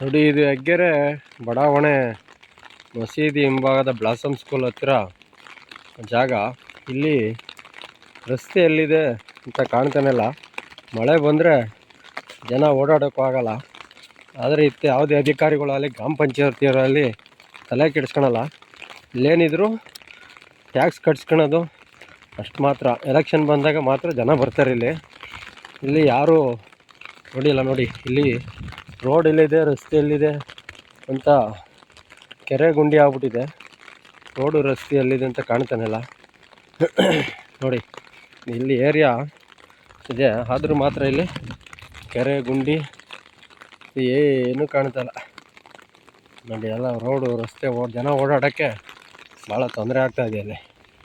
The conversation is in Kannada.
ನೋಡಿ, ಇದು ಹೆಗ್ಗೆರೆ ಬಡಾವಣೆ ಮಸೀದಿ ಹಿಂಭಾಗದ ಬ್ಲಾಸಮ್ ಸ್ಕೂಲ್ ಹತ್ತಿರ ಜಾಗ. ಇಲ್ಲಿ ರಸ್ತೆ ಎಲ್ಲಿದೆ ಅಂತ ಕಾಣ್ತಾನೆ ಇಲ್ಲ ಮಳೆ ಬಂದರೆ ಜನ ಓಡಾಡೋಕ್ಕೂ ಆಗಲ್ಲ. ಆದರೆ ಇತ್ತ ಯಾವುದೇ ಅಧಿಕಾರಿಗಳಾಗಲಿ ಗ್ರಾಮ ಪಂಚಾಯತಿಯವರಲ್ಲಿ ತಲೆ ಕೆಡಿಸ್ಕೊಳಲ್ಲ. ಇಲ್ಲೇನಿದ್ರು ಟ್ಯಾಕ್ಸ್ ಕಟ್ಸ್ಕೊಳೋದು ಅಷ್ಟು ಮಾತ್ರ. ಎಲೆಕ್ಷನ್ ಬಂದಾಗ ಮಾತ್ರ ಜನ ಬರ್ತಾರೆ ಇಲ್ಲಿ. ಇಲ್ಲಿ ಯಾರು ನೋಡಿಲ್ಲ ನೋಡಿ, ಇಲ್ಲಿ ರೋಡ್ ಎಲ್ಲಿದೆ ರಸ್ತೆ ಎಲ್ಲಿದೆ ಅಂತ ಕೆರೆ ಗುಂಡಿ ಆಗ್ಬಿಟ್ಟಿದೆ. ರೋಡು ರಸ್ತೆ ಎಲ್ಲಿದೆ ಅಂತ ಕಾಣ್ತಾನೆ ಇಲ್ಲ. ನೋಡಿ, ಇಲ್ಲಿ ಏರಿಯಾ ಇದೆ. ಆದರೂ ಮಾತ್ರ ಇಲ್ಲಿ ಕೆರೆ ಗುಂಡಿ ಏನು ಕಾಣ್ತಾಯಿಲ್ಲ ನೋಡಿ, ಎಲ್ಲ ರೋಡು, ರಸ್ತೆ ಓ ಜನ ಓಡಾಡೋಕ್ಕೆ ಭಾಳ ತೊಂದರೆ ಆಗ್ತಾಯಿದೆ ಇಲ್ಲಿ.